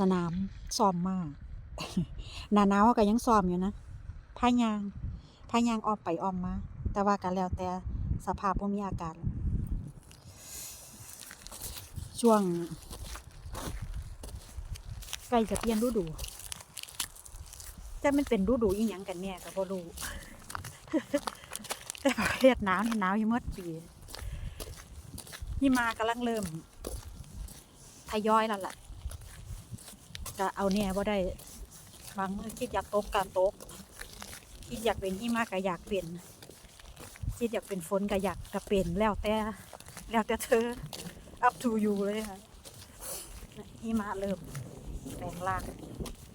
สนามซ้อมมากหนาหนาวก็ยังซ้อมอยู่นะพายางพายางออมไปออมมา แต่ว่ากันแล้วแต่สภาพภูมิอากาศ ช่วงใกล้จะเปลี่ยนฤดูแต่มันเป็นฤดูอีหยังกันแน่ก็บ่รู้แต่ประเทศหนาวนี่หนาวอยู่เมื่อปีหิมากำลังเริ่มทยอยแล้วล่ะ จะเอาเนี่ยบ่ได้บางมือคิดอยากตกการตก คิดอยากเป็นหิมะก็อยากเป็นคิดอยากเป็นฝนก็อยากจะเป็นแล้วแต่แล้วแต่เธอ up to you เลยค่ะหิมะเริ่มแปลงร่าง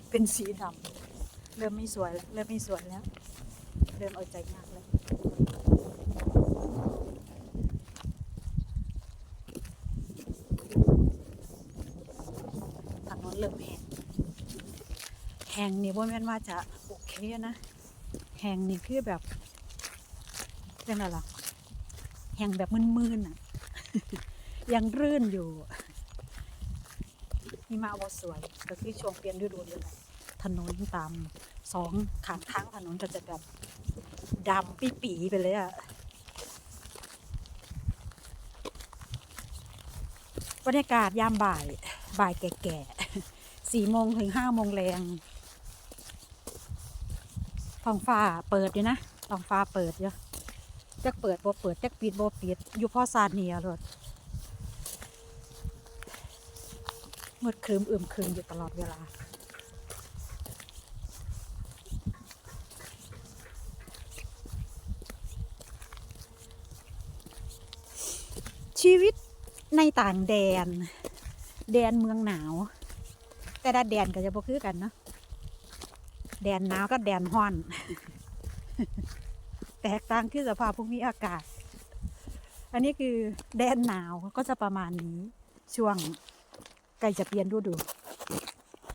เป็นสีดำเริ่มไม่สวยแล้วเริ่มไม่สวยแล้ว เริ่มเอาใจยากแล้ว ถนนเริ่มแห้ง แห้งนี่บ่แม่นว่าจะโอเคนะแห้งนี่คือแบบเรื่องอะไรล่ะแห้งแบบมึนๆอะ ยังรื่นอยู่นี่มาว่าสวยก็คือช่วงเปลี่ยนฤดูเลยถนนตามสองขางทางถนนก็จะแบบดำปีปีไปเลยอะบรรยากาศยามบ่ายบ่ายแก่ๆสี่โมงถึงห้าโมงแรง ท้องฟ้าเปิดอยู่นะท้องฟ้าเปิดอยู่จักเปิดบ่เปิดจักปิดบ่ปิด อยู่พ่อซาเนียรถมืดครึมอึมครึมอยู่ตลอดเวลา ชีวิตในต่างแดน แดนเมืองหนาว แต่ละแดนก็จะบ่คือกันเนาะ แดนหนาวก็แดนฮ้อน แตกต่างคือสภาพภูมิอากาศ อันนี้คือแดนหนาวก็จะประมาณนี้ ช่วงใกล้จะเปลี่ยนฤดู